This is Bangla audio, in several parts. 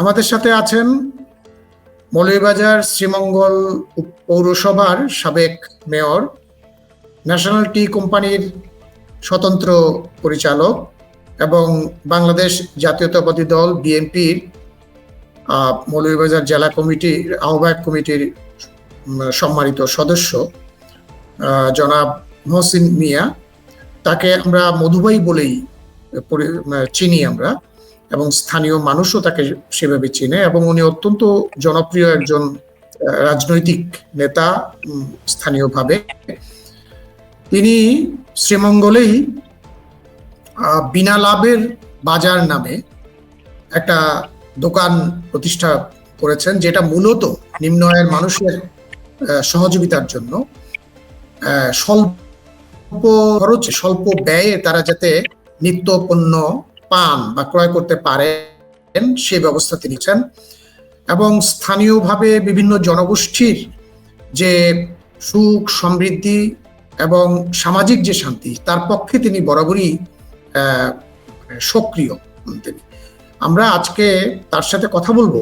আমাদের সাথে আছেন মৌলভীবাজার শ্রীমঙ্গল পৌরসভার সাবেক মেয়র, ন্যাশনাল টি কোম্পানির স্বতন্ত্র পরিচালক এবং বাংলাদেশ জাতীয়তাবাদী দল বিএনপির মৌলভীবাজার জেলা কমিটির, আহ্বায়ক কমিটির সম্মানিত সদস্য জনাব মহসিন মিয়া। তাকে আমরা মধুবাই বলেই চিনি আমরা। এবং স্থানীয় মানুষও তাকে সেভাবে চিনে এবং উনি অত্যন্ত জনপ্রিয় একজন রাজনৈতিক নেতা স্থানীয়ভাবে। তিনি শ্রীমঙ্গলেই বিনা লাভের বাজার নামে একটা দোকান প্রতিষ্ঠা করেছেন, যেটা মূলত নিম্ন আয়ের মানুষের সহযোগিতার জন্য। স্বল্প খরচে, স্বল্প ব্যয়ে তারা যাতে নিত্য পণ্য পান বা ক্রয় করতে পারেন, সেই ব্যবস্থা তিনি চান। এবং স্থানীয়ভাবে বিভিন্ন জনগোষ্ঠীর যে সুখ, সমৃদ্ধি এবং সামাজিক যে শান্তি, তার পক্ষে তিনি বরাবরই সক্রিয় তিনি। আমরা আজকে তার সাথে কথা বলব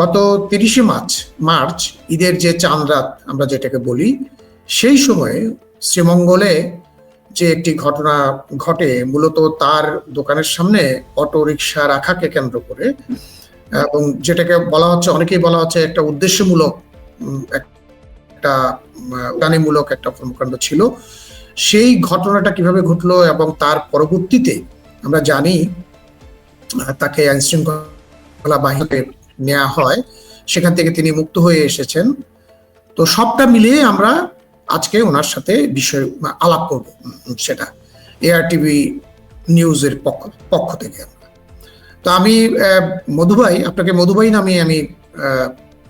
গত তিরিশে মার্চ মার্চ ঈদের যে চাঁদ রাত আমরা যেটাকে বলি, সেই সময়ে শ্রীমঙ্গলে যে একটি ঘটনা ঘটে, মূলত তার দোকানের সামনে অটো রিক্সা রাখাকে কেন্দ্র করে। এবং যেটাকে বলা হচ্ছে, অনেকেই বলা হচ্ছে একটা উদ্দেশ্যমূলক একটা উদানীমূলক একটা কর্মকাণ্ড ছিল। সেই ঘটনাটা কীভাবে ঘটলো এবং তার পরবর্তীতে আমরা জানি তাকে আইন শৃঙ্খলা বাহিনীতে নেওয়া হয়। সেখান থেকে তিনি মুক্ত হয়ে এসেছেন। তো সবটা মিলিয়ে আমরা আজকে ওনার সাথে বিষয় আলাপ করব সেটা এআর টিভি নিউজের পক্ষ পক্ষ থেকে তো আমি মধুভাই আপনাকে মধুভাই নামে আমি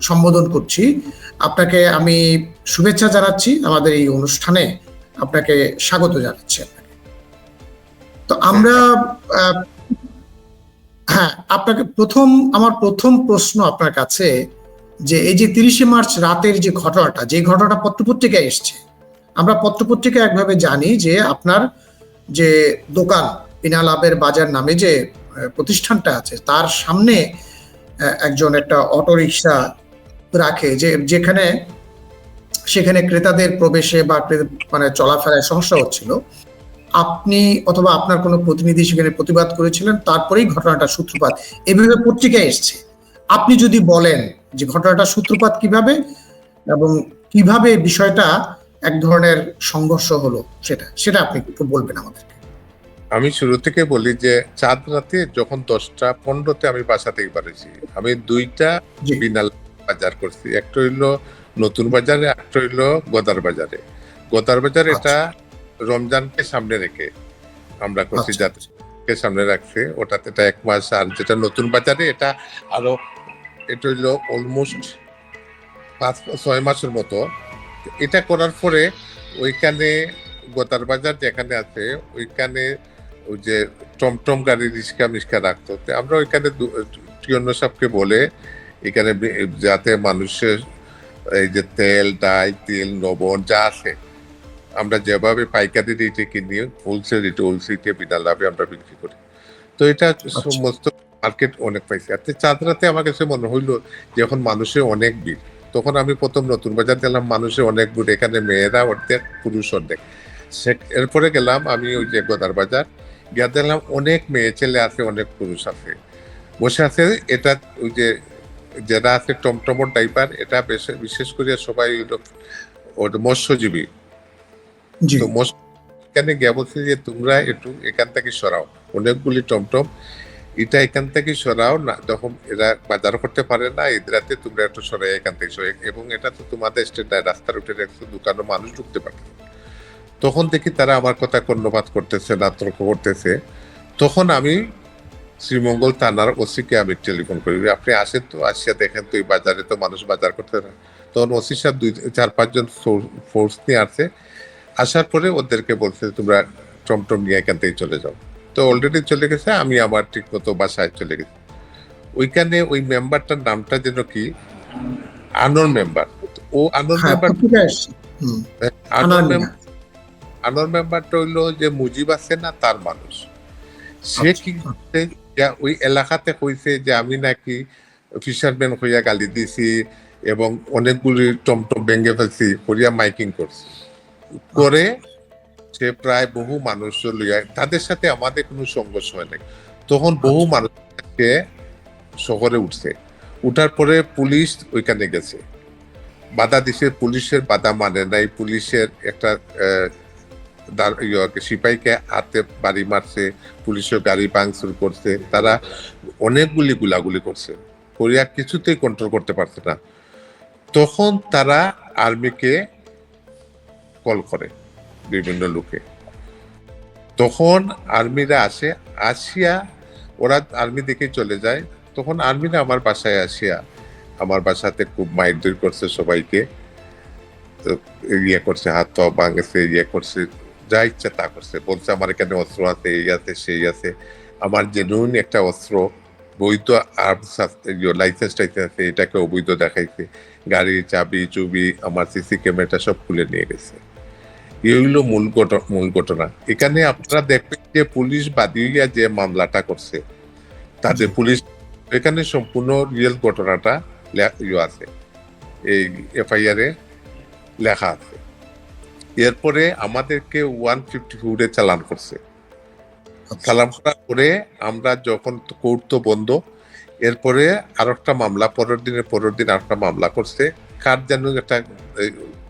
সম্বোধন করছি। আপনাকে আমি শুভেচ্ছা জানাচ্ছি আমাদের এই অনুষ্ঠানে। আপনাকে স্বাগত জানাচ্ছি তো আমরা হ্যাঁ আপনাকে প্রথম, আমার প্রথম প্রশ্ন আপনার কাছে যে এই যে তিরিশে মার্চ রাতের যে ঘটনাটা যে ঘটনাটা পত্রপত্রিকায় এসছে, আমরা পত্রপত্রিকায় একভাবে জানি যে আপনার যে দোকান বিনা লাভের বাজার নামে যে প্রতিষ্ঠানটা আছে, তার সামনে একজন একটা অটো রিক্সা রাখে যে, যেখানে, সেখানে ক্রেতাদের প্রবেশে বা মানে চলাফেরায় সমস্যা হচ্ছিল। আপনি অথবা আপনার কোনো প্রতিনিধি সেখানে প্রতিবাদ করেছিলেন, তারপরেই ঘটনাটা সূত্রপাত। এভাবে পত্রিকায় এসছে। আপনি যদি বলেন যে ঘটনাটা সূত্রপাত কীভাবে এবং কীভাবে বিষয়টা এক ধরনের সংঘর্ষ হলো সেটা সেটা আপনি একটু বলবেন আমাদেরকে। আমি শুরু থেকে বলি যে চাঁদ রাতে যখন দশটা পনেরোতে আমি বাসা থেকে বাড়িছি আমি দুইটা বিনাল বাজার করছি। একটা হইল নতুন বাজারে একটা হইল গোদার বাজারে। গোদার বাজার এটা রমজানকে সামনে রেখে আমরা করছি আচ্ছা। যাতে সামনে রাখছে। ওটাতে এটা এক মাস আর যেটা নতুন বাজারে এটা আরও এটা হইল অলমোস্ট পাঁচ ছয় মাসের মতো। এটা করার পরে ওইখানে গোতার বাজার যেখানে আছে ওইখানে ওই যে টমটম গাড়ি রিক্সা মিস্কা রাখতো। আমরা ওইখানে টিয়ন্য সাহেবকে বলে এখানে যাতে মানুষের এই যে তেল ডাই তেল লবণ যা আছে আমরা যেভাবে পাইকারি রেটে কিনি হোলসেল রেটে হোলসেল বিনা লাভে আমরা বিক্রি করি। তো এটা সমস্ত মার্কেট অনেক পাইছে। আর চাঁদ রাতে আমার কাছে মনে হইল যখন মানুষের অনেক ভিড়। তখন আমি প্রথম নতুন বাজার গেলাম মানুষের অনেক ভিড়। এখানে মেয়েরা অর্ধেক পুরুষ অর্ধেক। সে- এরপরে গেলাম আমি ওই যে গোদার বাজার। গিয়ে দেখলাম অনেক মেয়ে ছেলে আছে অনেক পুরুষ আছে। বসে আছে এটা ওই যে যারা আছে টমটমর টাইপার এটা বেশ- বিশেষ করে সবাই মৎস্যজীবী। জি। তো মৎস্য এখানে গিয়ে বলছে যে তোমরা একটু এখান থেকে সরাও। অনেকগুলি টমটম। এটা এখান থেকে সরাও না, যখন এরা বাজার করতে পারে না এদেরাতে তোমরা একটু সরাই এখান থেকে সরাই। এবং এটা তো তোমাদের স্টেট রাস্তার উঠে রাখছে দোকানে মানুষ ঢুকতে পারে তখন দেখি তারা আমার কথা কর্ণপাত করতেছে না তর্ক করতেছে। তখন আমি শ্রীমঙ্গল থানার ওসিকে আমি টেলিফোন করি আপনি আসেন তো, আসিয়া দেখেন তো এই বাজারে তো মানুষ বাজার করতে না। তখন ওসি সাহেব দুই, চার, পাঁচজন ফোর্স নিয়ে আসছে আসার পরে ওদেরকে বলছে, তোমরা টমটম নিয়ে এখান থেকে চলে যাও। তো অলরেডি চলে গেছে আমি আমার ঠিক মতো বাসায় চলে গেছি। ওইখানে ওই মেম্বারটার নামটা যেন কি? আনর মেম্বার ও honour member honour honour member honour মেম্বারটা হইল যে মুজিব আছে না তার মানুষ। সে আচ্ছা। কি ওই এলাকাতে কইছে যে আমি নাকি ফিশারম্যান হইয়া গালি দিছি এবং অনেকগুলি টমটম ভেঙে ফেলছি করিয়া মাইকিং করছি। করে সে প্রায় বহু মানুষ লইয়া তাদের সাথে আমাদের কোনো সংঘর্ষ হয় নাই। তখন বহু মানুষ শহরে উঠছে। উঠার পরে পুলিশ ওইখানে গেছে। বাধা দিছে পুলিশের বাধা মানে নাই। পুলিশের একটা ইয়ে, সিপাহীকে হাতে বাড়ি মারছে পুলিশের গাড়ি ভাঙচুর করছে। তারা অনেকগুলি গুলাগুলি করছে। কোরিয়া কিছুতেই কন্ট্রোল করতে পারছে না। তখন তারা আর্মিকে কল করে। বিভিন্ন লোকে। তখন আর্মিরা আসে, আসিয়া ওরা আর্মি দিকে চলে যায়। তখন আর্মিরা আমার বাসায় আসিয়া আমার বাসাতে খুব মাইরধর করছে সবাইকে। ইয়ে করছে, হাত ভাঙেছে ইয়ে করছে, যা ইচ্ছা তা করছে। বলছে, আমার এখানে অস্ত্র আছে, এই আছে, সেই আছে। আমার জেনুইন একটা অস্ত্র, বৈধ আর্মস লাইসেন্স টাইসেন্স আছে, এটাকে অবৈধ দেখাইছে। গাড়ি, চাবি, চুবি, আমার সিসি ক্যামেরাটা সব খুলে নিয়ে গেছে। এগুলো মূল ঘট- মূল ঘটনা। এখানে আপনারা দেখবেন যে পুলিশ বাদিয়া যে মামলাটা করছে তাদের পুলিশ এখানে সম্পূর্ণ রিয়েল ঘটনাটা ইয়ে আছে। এই এফআইআর এ লেখা আছে। এরপরে আমাদেরকে ওয়ান ফিফটি ফুডে চালান করছে। চালান করার পরে আমরা যখন কোর্ট তো বন্ধ এরপরে আর একটা মামলা পরের দিনের পরের দিন আরেকটা মামলা করছে। কার যেন একটা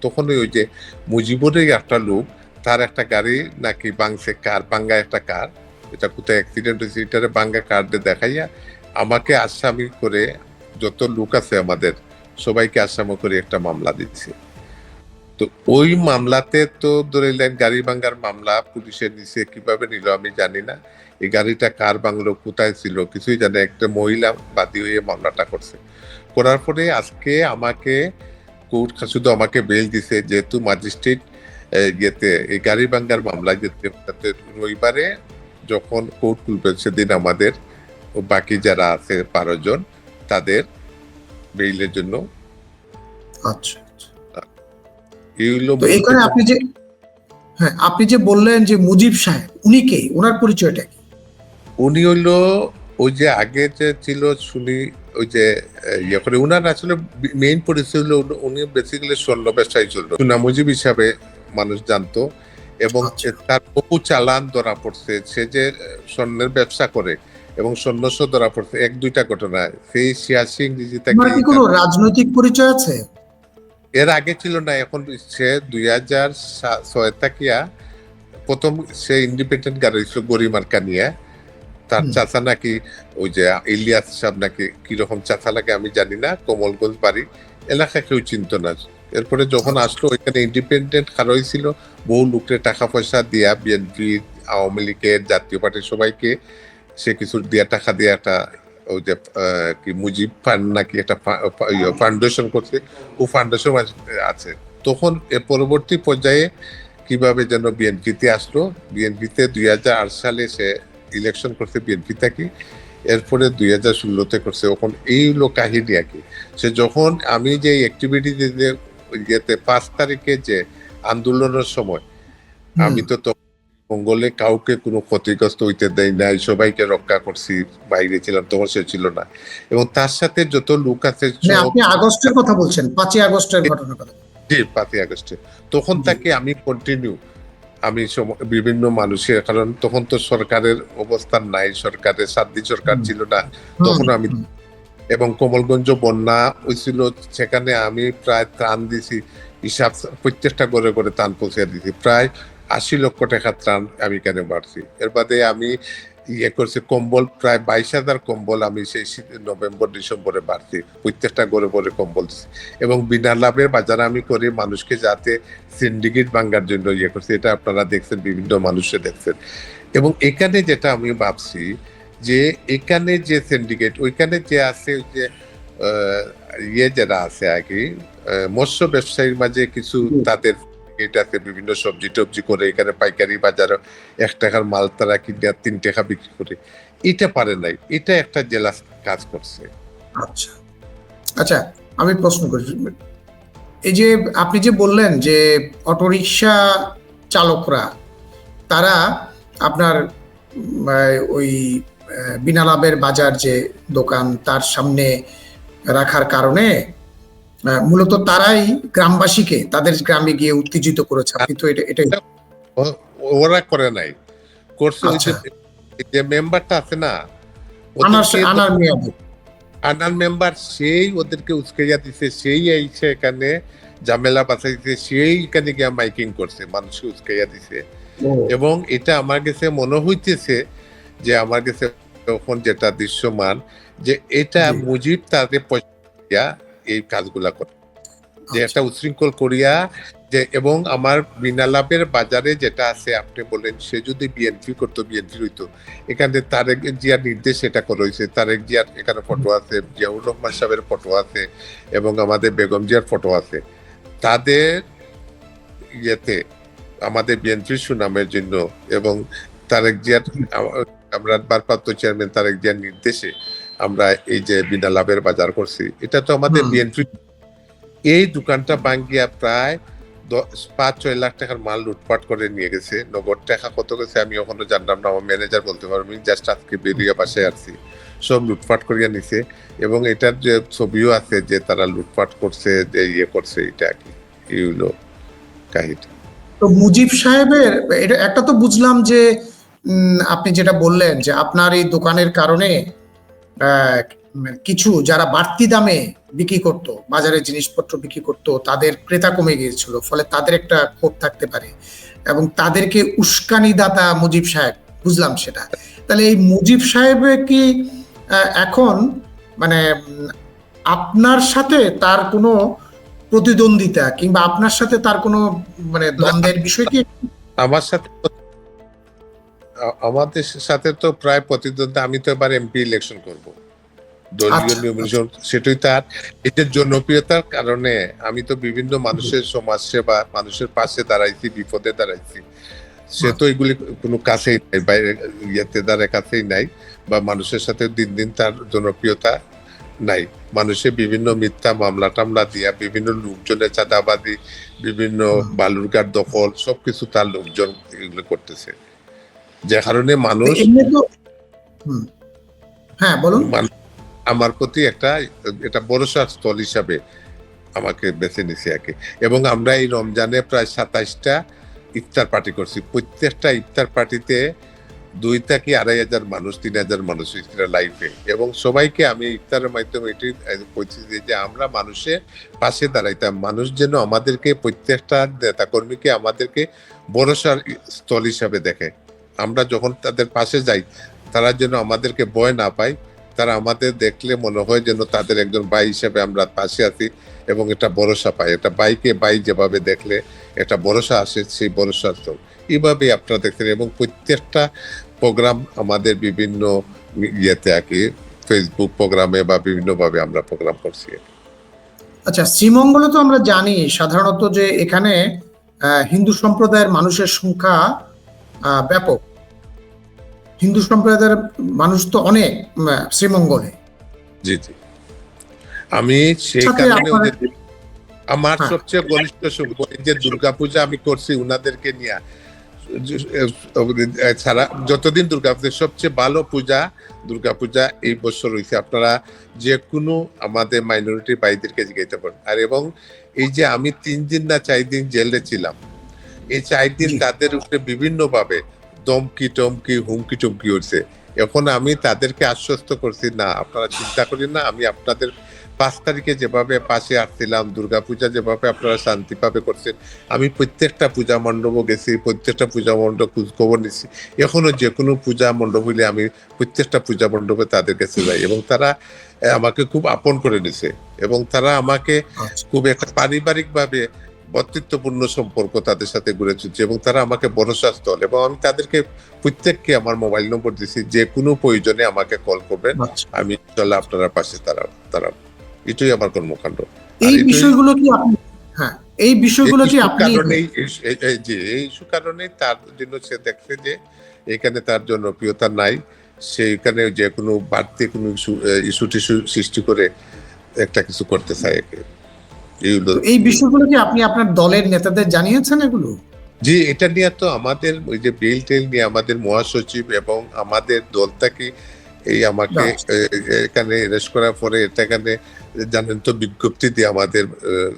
তখনই ওই যে মুজিবুরের একটা লোক, তার একটা গাড়ি নাকি বাংছে কার বাঙ্গা একটা কার, এটা কোথায় অ্যাক্সিডেন্ট হয়েছে, এটারে বাঙ্গা কার দিয়ে দেখাইয়া আমাকে আসামি করে যত লোক আছে আমাদের, সবাইকে আসামি করে একটা মামলা দিচ্ছে। তো ওই মামলাতে তো ধরিলেন গাড়ি ভাঙ্গার মামলা পুলিশের নিচে কীভাবে নিল আমি জানি না। এই গাড়িটা কার বাংলো কোথায় ছিল, কিছুই জানে একটা মহিলা বাদী হয়ে মামলাটা করছে। করার পরে আজকে আমাকে কোর্ট শুধু আমাকে বেল দিছে যেহেতু ম্যাজিস্ট্রেট ইয়েতে এই গাড়ি ভাঙ্গার মামলা যেতে রবিবারে যখন কোর্ট খুলবে সেদিন আমাদের বাকি যারা আছে বারো জন তাদের বেইলের জন্য। আচ্ছা এখানে আপনি যে হ্যাঁ আপনি যে বললেন যে মুজিব সাহেব উনি কে? ওনার পরিচয়টা কি? উনি হইল ওই যে আগে যে ছিল শুনি ওই যে ইয়ে করে উনার আসলে মেইন পরিচয় হলো উনি- বেসিক্যালি স্বর্ণ ব্যবসায়ী ছিল। সুনামুজিব হিসাবে মানুষ জানতো এবং আচ্ছা। তার বহু চালান ধরা পড়ছে। সে যে স্বর্ণের ব্যবসা করে এবং স্বর্ণস্ব ধরা পড়ছে এক দুইটা ঘটনা। সেই সিয়াসি ইংরেজি ওনার কোনো রাজনৈতিক পরিচয় আছে? এর আগে ছিল না এখন সে দুই হাজার ছয় থাকিয়া প্রথম সে ইন্ডিপেন্ডেন্ট গাড়ি ছিল গরিমার্কা নিয়ে। তার চাচা নাকি ওই যে ইলিয়াস সাহেব নাকি কীরকম চাচা লাগে আমি জানি না কমলগঞ্জ বাড়ি এলাকা কেউ চিনত না। এরপরে যখন আসলো ওইখানে ইন্ডিপেন্ডেন্ট খারই ছিল বহু লোকের টাকা পয়সা দিয়া বিএনপি আওয়ামী লীগের জাতীয় পার্টির সবাইকে সে কিছু দিয়া টাকা দিয়ে একটা ওই যে কি মুজিব ফান্ড নাকি একটা ফাউন্ডেশন করছে ও ফাউন্ডেশন আছে। তখন এর পরবর্তী পর্যায়ে কীভাবে যেন বিএনপিতে আসলো বিএনপিতে দুই হাজার আট সালে সে ইলেকশন করছে বিএনপি থেকে। এরপরে দুই হাজার ষোলোতে করছে। এখন এই হলো কাহিনী আর কি। সে যখন আমি যে অ্যাক্টিভিটি ইয়েতে পাঁচ তারিখে যে আন্দোলনের সময় আমি তো মঙ্গলে কাউকে কোনো ক্ষতিগ্রস্ত হইতে দেয় নাই সবাইকে রক্ষা করছি বাইরে ছিলাম তখন সে ছিল না। এবং তার সাথে যত লোক আছে মানে আপনি আগস্টের কথা বলছেন পাঁচই আগস্টের ঘটনার কথা। জি পাঁচই আগস্টে। তখন তাকে আমি কন্টিনিউ আমি বিভিন্ন মানুষের কারণ তখন তো সরকারের অবস্থান নাই সরকারের সাদ্দি সরকার ছিল না। তখন আমি এবং কমলগঞ্জ বন্যা হয়েছিল সেখানে আমি প্রায় ত্রাণ দিছি হিসাব প্রত্যেকটা করে করে ত্রাণ পৌঁছে দিছি। প্রায় আশি লক্ষ টাকা ত্রাণ আমি কেন বাড়ছি? এর বাদে আমি ইয়ে করছে কম্বল প্রায় বাইশ হাজার কম্বল আমি সেই নভেম্বর ডিসেম্বরে বাড়ছি প্রত্যেকটা করে করে কম্বল এবং বিনা লাভের বাজার আমি করি মানুষকে যাতে সিন্ডিকেট ভাঙ্গার জন্য ইয়ে করছি এটা আপনারা দেখছেন বিভিন্ন মানুষে দেখছেন। এবং এখানে যেটা আমি ভাবছি যে এখানে যে সিন্ডিকেট ওইখানে যে আছে ওই যে আহ, ইয়ে যারা আছে আর কি মৎস্য ব্যবসায়ীর মাঝে কিছু তাদের এটা আছে বিভিন্ন সবজি টবজি করে এখানে পাইকারি বাজারে এক টাকার মাল তারা কিনে আর তিন টাকা বিক্রি করে। এটা পারে নাই, এটা একটা জেলা কাজ করছে। আচ্ছা। আচ্ছা আমি প্রশ্ন করি। এই যে আপনি যে বললেন যে অটোরিকশা চালকরা, তারা আপনার ওই বিনা লাভের বাজার যে দোকান তার সামনে রাখার কারণে মূলত তারাই গ্রামবাসীকে তাদের গ্রামে গিয়ে উত্তেজিত করেছে। এটা এটাই ওরা করে নাই। করছে যে আচ্ছা। মেম্বারটা আছে না আনার মেয়াদ। আনার মেম্বার সেই ওদেরকে উস্কাইয়া দিছে সেই আইছে এখানে ঝামেলা বাঁচাইছে সেই এখানে গিয়া মাইকিং করছে মানুষকে উস্কাইয়া দিছে। এবং এটা আমার কাছে মনে হইতেছে যে আমার কাছে তখন যেটা দৃশ্যমান যে এটা মুজিব তাদের পয়সা এই কাজগুলা করে যে। একটা উশৃঙ্খল করিয়া যে এবং আমার বিনা লাভের বাজারে যেটা আছে, আপনি বলেন, সে যদি বিএনপি করতো বিএনপি হইতো এখানে তারেক জিয়ার নির্দেশ এটা করা হয়েছে তারেক জিয়ার এখানে ফটো আছে, জিয়াউর রহমান সাহেবের ফটো আছে এবং আমাদের বেগম জিয়ার ফটো আছে তাদের ইয়েতে আমাদের বিএনপির সুনামের জন্য এবং তারেক জিয়ার আমরা ভারপ্রাপ্ত চেয়ারম্যান তারেক জিয়ার নির্দেশে আমরা এই যে বিনা লাভের বাজার করছি এটা তো আমাদের বিএনপি এই দোকানটা ভাঙ্গিয়া প্রায় দশ পাঁচ ছয় লাখ টাকার মাল লুটপাট করে নিয়ে গেছে। নগদ টাকা কত গেছে আমি এখনও জানলাম না আমার ম্যানেজার বলতে পারব জাস্ট আজকে বেরিয়ে বাসায় আসছি সব লুটপাট করিয়া নিছে এবং এটার যে ছবিও আছে যে তারা লুটপাট করছে যে ইয়ে করছে এটা আর কি। এই হলো কাহিনী। তো মুজিব সাহেবের এটা একটা তো বুঝলাম যে আপনি যেটা বললেন যে আপনার এই দোকানের কারণে কিছু যারা বাড়তি দামে বিক্রি করত বাজারে জিনিসপত্র বিক্রি করত তাদের ক্রেতা কমে গিয়েছিল ফলে তাদের একটা ক্ষোভ থাকতে পারে। এবং তাদেরকে উস্কানি দাতা মুজিব সাহেব বুঝলাম সেটা। তাহলে এই মুজিব সাহেব কি এখন মানে আপনার সাথে তার কোনো প্রতিদ্বন্দ্বিতা কিংবা আপনার সাথে তার কোনো মানে দ্বন্দ্বের বিষয় কি? আমার সাথে আমাদের সাথে তো প্রায় প্রতিদ্বন্দ্বী আমি তো এবার এমপি ইলেকশন করব। দলীয় আচ্ছা, সেটাই তার এটার জনপ্রিয়তার কারণে আমি তো বিভিন্ন মানুষের সমাজ সেবা মানুষের পাশে দাঁড়াইছি বিপদে দাঁড়াইছি। সে তো এগুলি কোনো কাছেই নাই বাইরে ইয়েতে দ্বারা কাছেই নাই বা মানুষের সাথে দিন দিন তার জনপ্রিয়তা নাই। মানুষের বিভিন্ন মিথ্যা মামলা টামলা দিয়া বিভিন্ন লোকজনের চাঁদাবাদি বিভিন্ন বালুরঘাট দখল সবকিছু তার লোকজন এগুলো করতেছে। যে কারণে মানুষ। হ্যাঁ বলুন। আমার প্রতি একটা এটা ভরসার স্থল হিসাবে আমাকে বেছে নিছে কি। এবং আমরা এই রমজানে প্রায় সাতাইশটা ইফতার পার্টি করছি। প্রত্যেকটা ইফতার পার্টিতে দুই থেকে আড়াই হাজার মানুষ তিন হাজার মানুষ লাইফে এবং সবাইকে আমি ইফতারের মাধ্যমে এটি বলছি যে- আমরা মানুষের পাশে দাঁড়াইতাম। মানুষ যেন আমাদেরকে প্রত্যেকটা নেতা কর্মীকে আমাদেরকে ভরসার স্থল হিসাবে দেখে। আমরা যখন তাদের পাশে যাই, তারা যেন আমাদেরকে ভয় না পায়, তারা আমাদের দেখলে মনে হয় যেন তাদের একজন ভাই হিসেবে আমরা পাশে আছি এবং এটা ভরসা পাই। এটা বাইকে বাই যেভাবে দেখলে এটা ভরসা আসে, সেই ভরসা তো এইভাবেই আপনারা দেখছেন এবং প্রত্যেকটা প্রোগ্রাম আমাদের বিভিন্ন ইয়েতে আর কি ফেসবুক প্রোগ্রামে বা বিভিন্নভাবে আমরা প্রোগ্রাম করছি। আচ্ছা শ্রীমঙ্গলে তো আমরা জানি সাধারণত যে এখানে হিন্দু সম্প্রদায়ের মানুষের সংখ্যা ব্যাপক। হিন্দু সম্প্রদায়ের মানুষ তো অনেক শ্রীমঙ্গলে। জি জি। আমি সেই কারণে আমার হ্যাঁ। সবচেয়ে ঘনিষ্ঠ যে দুর্গাপূজা আমি করছি উনাদেরকে নিয়ে। ছাড়া যতদিন দুর্গাপূজা সবচেয়ে ভালো পূজা দুর্গাপূজা এই বছর হয়েছে আপনারা যে কোনো আমাদের মাইনরিটি ভাইদেরকে জিজ্ঞাসা পারেন আর এবং এই যে আমি তিন দিন না চার দিন জেলে ছিলাম এই চার দিন তাদের উপরে বিভিন্ন ভাবে দমকি টমকি হুমকি টমকি হচ্ছে এখন আমি তাদেরকে আশ্বস্ত করছি না আপনারা চিন্তা করেন না আমি আপনাদের পাঁচ তারিখে যেভাবে পাশে আসছিলাম দুর্গাপূজা যেভাবে আপনারা শান্তিভাবে করছেন আমি প্রত্যেকটা পূজা মণ্ডপও গেছি প্রত্যেকটা পূজা মণ্ডপ খোঁজ খবর নিচ্ছি। এখনও যে কোনো পূজা মণ্ডপ হইলে আমি প্রত্যেকটা পূজা মণ্ডপে তাদের কাছে যাই এবং তারা আমাকে খুব আপন করে নিছে এবং তারা আমাকে আচ্ছা। খুব একটা পারিবারিক ভাবে বন্ধুত্বপূর্ণ সম্পর্ক তাদের সাথে গড়ে তুলছে এবং তারা আমাকে ভরসা স্থল এবং আমি তাদেরকে প্রত্যেককে আমার মোবাইল নম্বর দিছি যে কোনো প্রয়োজনে আমাকে কল করবেন। আচ্ছা। আমি ইনশাল্লাহ আপনার পাশে তারা তারা এটাই আমার কর্মকাণ্ড। এই বিষয়গুলো কি আপনি হ্যাঁ এই বিষয়গুলো কি আপনি কারণেই এই- এই- এই যে এই ইস্যু কারণেই তার জন্য সে দেখছে যে এখানে তার জনপ্রিয়তা নাই। সেইখানে যে কোনো বাড়তি কোনো ইস্যু টিস্যু সৃষ্টি করে একটা কিছু করতে চায় একে। এই বিষয়গুলো কি আপনি আপনার দলের নেতাদের জানিয়েছেন এগুলো? জি এটা নিয়ে তো আমাদের ওই যে বিল টেল নিয়ে আমাদের মহাসচিব এবং আমাদের দল থেকে এই আমাকে এখানে অ্যারেস্ট করার পরে এটা এখানে জানেন তো বিজ্ঞপ্তি দিয়ে আমাদের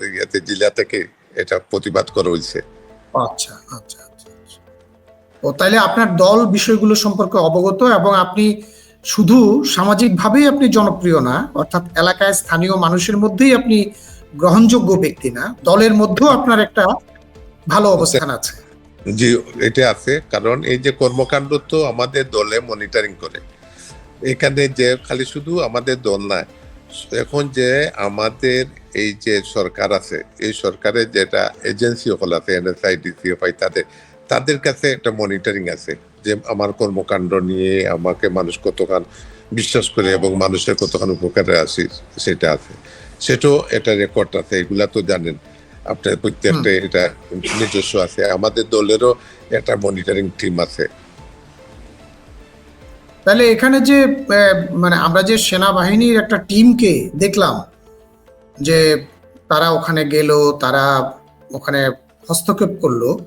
ইয়াতে জেলা থেকে এটা প্রতিবাদ করা হয়েছে। আচ্ছা আচ্ছা আচ্ছা আচ্ছা। ও তাইলে আপনার দল বিষয়গুলো সম্পর্কে অবগত এবং আপনি শুধু সামাজিকভাবেই আপনি জনপ্রিয় না অর্থাৎ এলাকায় স্থানীয় মানুষের মধ্যেই আপনি গ্রহণযোগ্য ব্যক্তি না দলের মধ্যেও আপনার একটা ভালো অবস্থান আছে। জি এটা আছে। কারণ এই যে কর্মকাণ্ড তো আমাদের দলে মনিটরিং করে। এখানে যে খালি শুধু আমাদের দল না এখন যে আমাদের এই যে সরকার আছে এই সরকারের যেটা এজেন্সি হল আছে এনএসআই ডিসিএফআই তাদের তাদের কাছে একটা মনিটরিং আছে যে আমার কর্মকাণ্ড নিয়ে আমাকে মানুষ কতখান বিশ্বাস করে এবং মানুষের কতখান উপকারে আসি সেটা আছে। সেটাও একটা রেকর্ড আছে এগুলা তো জানেন। আপনার প্রত্যেকটা এটা নিজস্ব আছে। আমাদের দলেরও একটা মনিটরিং টিম আছে। তাহলে এখানে যে মানে আমরা যে সেনাবাহিনীর একটা টিমকে দেখলাম যে তারা ওখানে গেল তারা ওখানে হস্তক্ষেপ করল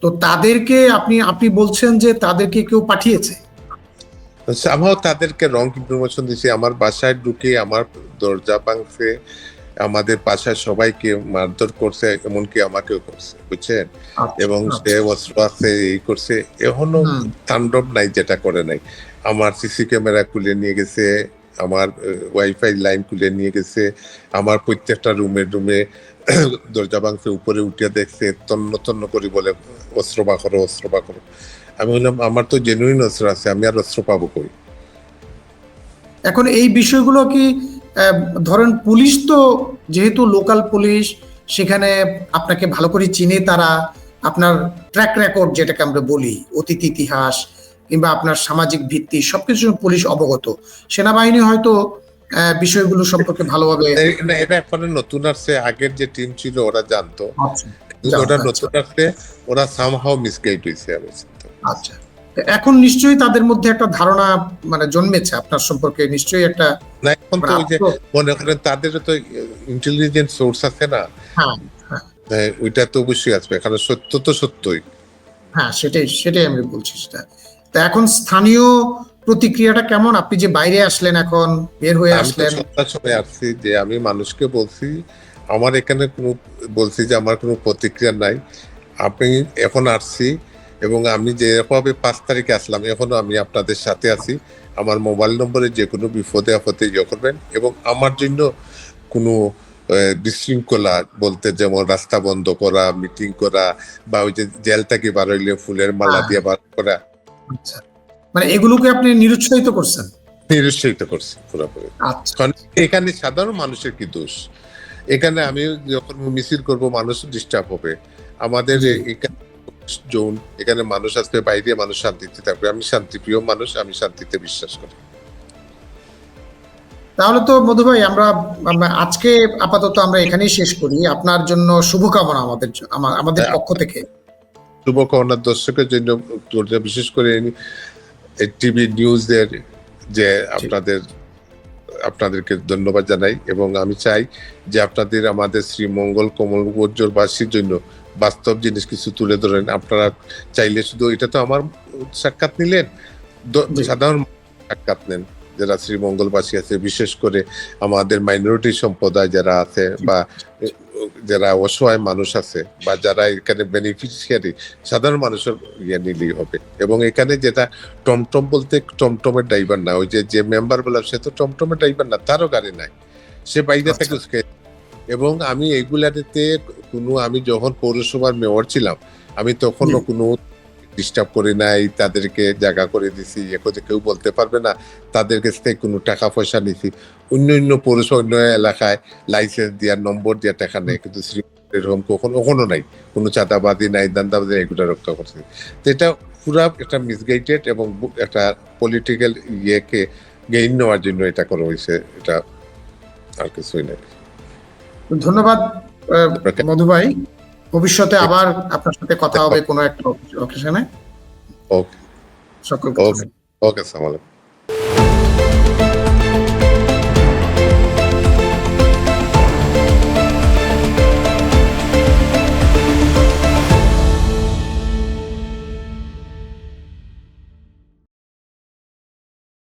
তো তাদেরকে আপনি আপনি বলছেন যে তাদেরকে কেউ পাঠিয়েছে? আমিও তাদেরকে রং ইনফরমেশন দিছি। আমার বাসায় ঢুকে আমার দরজা ভাঙছে আমাদের বাসায় সবাইকে মারধর করছে এমনকি আমাকেও করছে বুঝছেন? এবং সে অস্ত্র আছে এই করছে। এখনও তাণ্ডব নাই যেটা করে নাই। আমার সিসি ক্যামেরা খুলে নিয়ে গেছে আমার ওয়াইফাই লাইন খুলে নিয়ে গেছে আমার প্রত্যেকটা রুমে রুমে দরজা ভাঙছে উপরে উঠিয়ে দেখছে তন্ন তন্ন করে বলে অস্ত্র বা করো অস্ত্র বা করো আমি বললাম আমার তো জেনুইন অস্ত্র আছে আমি আর অস্ত্র পাবো কই এখন এই বিষয়গুলো কি ধরেন পুলিশ তো যেহেতু লোকাল পুলিশ সেখানে আপনাকে ভালো করে চিনে তারা আপনার ট্র্যাক রেকর্ড যেটাকে আমরা বলি অতীত ইতিহাস কিংবা আপনার সামাজিক ভিত্তি সবকিছু পুলিশ অবগত সেনাবাহিনী হয়তো বিষয়গুলো সম্পর্কে ভালোভাবে এটা এখন নতুন আসছে আগের যে টিম ছিল ওরা জানতো আচ্ছা ওটা আচ্ছা। নতুন আসছে ওরা সামহাও মিসগাইড হয়েছে করি। আচ্ছা। এখন নিশ্চয়ই তাদের মধ্যে একটা ধারণা মানে জন্মেছে আপনার সম্পর্কে নিশ্চয়ই একটা এখন তো মানে ওই যে মনে করেন তাদের তো ইন্টেলিজেন্ট সোর্স আছে না? হ্যাঁ হ্যাঁ, ওইটা তো অবশ্যই আসবে কারণ সত্য তো সত্যই। হ্যাঁ সেটাই সেটাই আমি বলছি সেটা। তা এখন স্থানীয় প্রতিক্রিয়াটা কেমন? আপনি যে বাইরে আসলেন এখন বের হয়ে আসলেন। সময় আসছি যে আমি মানুষকে বলছি আমার এখানে কোনো বলছি যে আমার কোনো প্রতিক্রিয়া নাই। আপনি এখন আসছি এবং আমি যেভাবে পাঁচ তারিখে আসলাম এখনও আমি আপনাদের সাথে আছি। আমার মোবাইল নম্বরে যে কোনো বিপদে আপদে ইয়ে করবেন এবং আমার জন্য কোনো বিশৃঙ্খলা বলতে যেমন রাস্তা বন্ধ করা মিটিং করা বা ওই যে জেল থেকে বার হইলে ফুলের মালা হ্যাঁ। দিয়ে বার করা। আচ্ছা। মানে এগুলোকে আপনি নিরুৎসাহিত করছেন? নিরুৎসাহিত করছি পুরোপুরি। আচ্ছা। এখানে সাধারণ মানুষের কি দোষ? এখানে আমি যখন মিছিল করব মানুষ ডিস্টার্ব হবে। আমাদের এখানে জোন এখানে মানুষ আসবে বাইরে মানুষ শান্তিতে থাকবে। আমি শান্তিপ্রিয় মানুষ আমি শান্তিতে বিশ্বাস করি। তাহলে তো মধু ভাই আমরা আজকে আপাতত আমরা এখানেই শেষ করি। আপনার জন্য শুভকামনা আমাদের আমাদের হ্যাঁ। পক্ষ থেকে। শুভকামনা দর্শকের জন্য বিশেষ করে টিভি নিউজের যে আপনাদের আপনাদেরকে ধন্যবাদ জানাই। এবং আমি চাই যে আপনাদের আমাদের শ্রীমঙ্গল কমলগঞ্জবাসীর জন্য বাস্তব জিনিস কিছু তুলে ধরেন। আপনারা চাইলে শুধু এটা তো আমার সাক্ষাৎ নিলেন। সাধারণ সাক্ষাৎ নেন যারা শ্রীমঙ্গলবাসী আছে বিশেষ করে আমাদের মাইনরিটি সম্প্রদায় যারা আছে বা যারা অসহায় মানুষ আছে বা যারা এখানে বেনিফিশিয়ারি সাধারণ মানুষের ইয়ে নিলেই হবে। এবং এখানে যেটা টমটম বলতে টমটমের ড্রাইভার না ওই যে যে মেম্বার বললাম সে তো টমটমের ড্রাইভার না তারও গাড়ি নাই। সে বাইরে আচ্ছা। থেকে এবং আমি এইগুলাতে কোনো আমি যখন পৌরসভার মেয়র ছিলাম আমি তখনও কোনো ডিস্টার্ব করি নাই তাদেরকে জায়গা করে দিছি এখন কেউ বলতে পারবে না তাদের কাছ থেকে কোনো টাকা পয়সা নিছি। অন্য অন্য পৌরসভা অন্য এলাকায় লাইসেন্স দেওয়ার নম্বর দেওয়ার টাকা নেই কিন্তু এরকম কখনো কখনো নাই। কোনো চাঁদাবাদি নাই দান্দাবাদি এগুলো রক্ষা করছে। তো এটা পুরা একটা মিসগাইডেড এবং একটা পলিটিক্যাল ইয়েকে গেইন নেওয়ার জন্য এটা করা হয়েছে এটা আর কিছুই নাই। ধন্যবাদ আহ, আপনাকে। মধু ভাই। ভবিষ্যতে আবার আপনার সাথে কথা হবে কোনো একটা অকেশনে ওকে। সকল ওকে ওকে সালাম